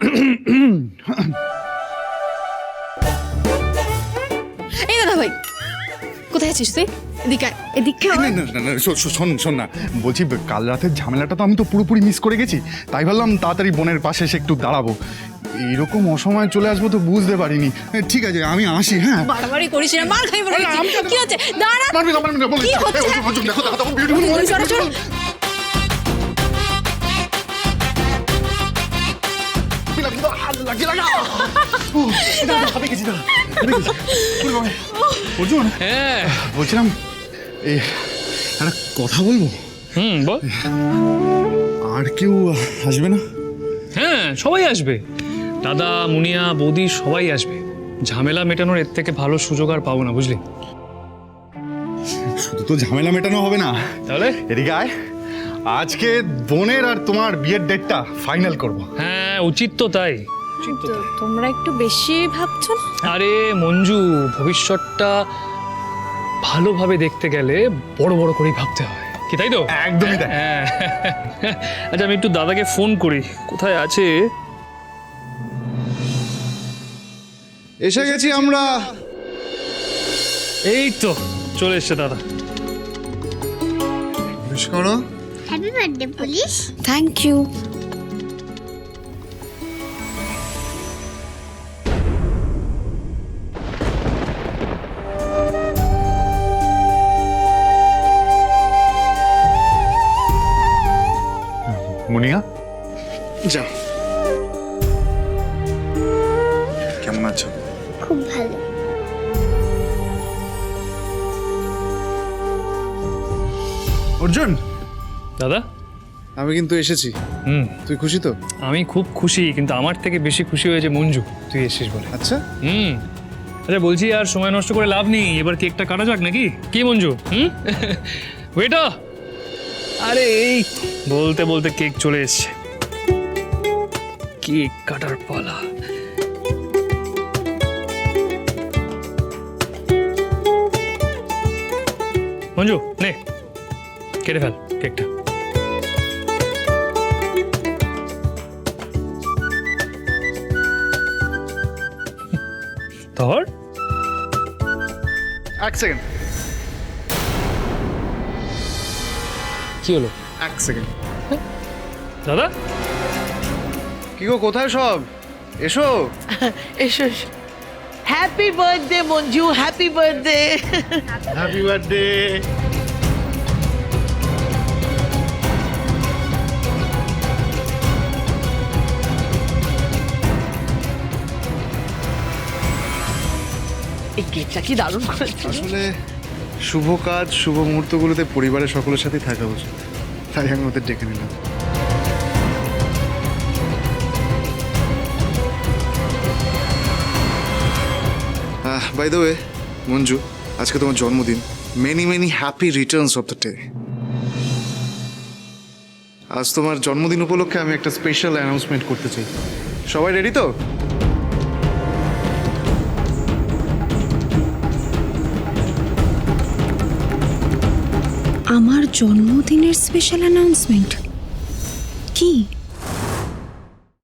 এই দাদা ভাই কোথায় আছিস তুই? এদিকে এদিকে না, না, না, না, শো- শো- শোন শোন না। বলছি কাল রাতের ঝামেলাটা তো আমি তো পুরোপুরি মিস করে গেছি। তাই ভাবলাম তাড়াতাড়ি বোনের পাশে এসে একটু দাঁড়াবো। এইরকম অসময়ে চলে আসব তো বুঝতে পারিনি। এ, ঠিক আছে আমি আসি হ্যাঁ? বাড়াবাড়ি করিস না মার খাই বলে আমি কি হচ্ছে? দাঁড়া। মারবি না, মারবি না, বল। কি হচ্ছে? এই, অর্জুন, দেখো, দেখো, দেখো, beautiful চলো, চলো, চলো। বিনা, আ, লাগিয়ে লাগা। উহ, দাঁড়া, হাতে গেছি, দাঁড়া, হাতে গেছি। উরে বাবা। অর্জুন হ্যাঁ বলছিলাম এই একটা কথা বলব হুম বল আর কেউ আসবে না হ্যাঁ সবাই আসবে দাদা মুনিয়া বৌদি সবাই আসবে ঝামেলা মেটানোর এর থেকে ভালো সুযোগ আর পাবো না বুঝলি শুধু তো ঝামেলা মেটানো হবে না তাহলে এদিকে আয় আজকে বোনের আর তোমার বিয়ের ডেটটা ফাইনাল করব হ্যাঁ উচিত তো তাই তোমরা একটু বেশি ভাবছ না? আরে মঞ্জু ভবিষ্যৎটা ভালোভাবে দেখতে গেলে বড় বড় করেই ভাবতে হয়। কি তাই তো? একদমই তাই। হ্যাঁ। আচ্ছা আমি একটু দাদাকে ফোন করি। কোথায় আছে? এসে গেছি আমরা। এই তো চলে এসছে দাদা। বেশ করো। Happy birthday police thank you যা কেমন আছো? খুব ভালো। অর্জুন! দাদা? আমি কিন্তু এসেছি। হুম। তুই খুশি তো? আমি খুব খুশি কিন্তু আমার থেকে বেশি খুশি হয়েছে মঞ্জু। তুই এসেছিস বলে। আচ্ছা। হুম। আচ্ছা বলছি আর সময় নষ্ট করে লাভ নেই। এবার কেকটা কাটা যাক নাকি? কি মঞ্জু? হুম? ওয়েটা আরে এই বলতে বলতে কেক চলে এসছে। কেক কাটার পালা মঞ্জু নে কেটে ফেল কেকটা ধর এক সেকেন্ড কি হলো এক সেকেন্ড দাদা কি গো কোথায় সব? এসো। এসো happy birthday Manju happy birthday happy birthday এই কেকটা কি দারুণ করেছে। আসলে শুভ কাজ শুভ মুহূর্তগুলোতে পরিবারের সকলের সাথেই থাকা উচিত। তাই আমি ওদের ডেকে নিলাম। বাই দ্য ওয়ে মঞ্জু, আজকে তোমার জন্মদিন। Many many happy returns of the day আজ তোমার জন্মদিন উপলক্ষে আমি একটা স্পেশাল অ্যানাউন্সমেন্ট করতে চাই। সবাই রেডি তো? আমার জন্মদিনের স্পেশাল অ্যানাউন্সমেন্ট কি?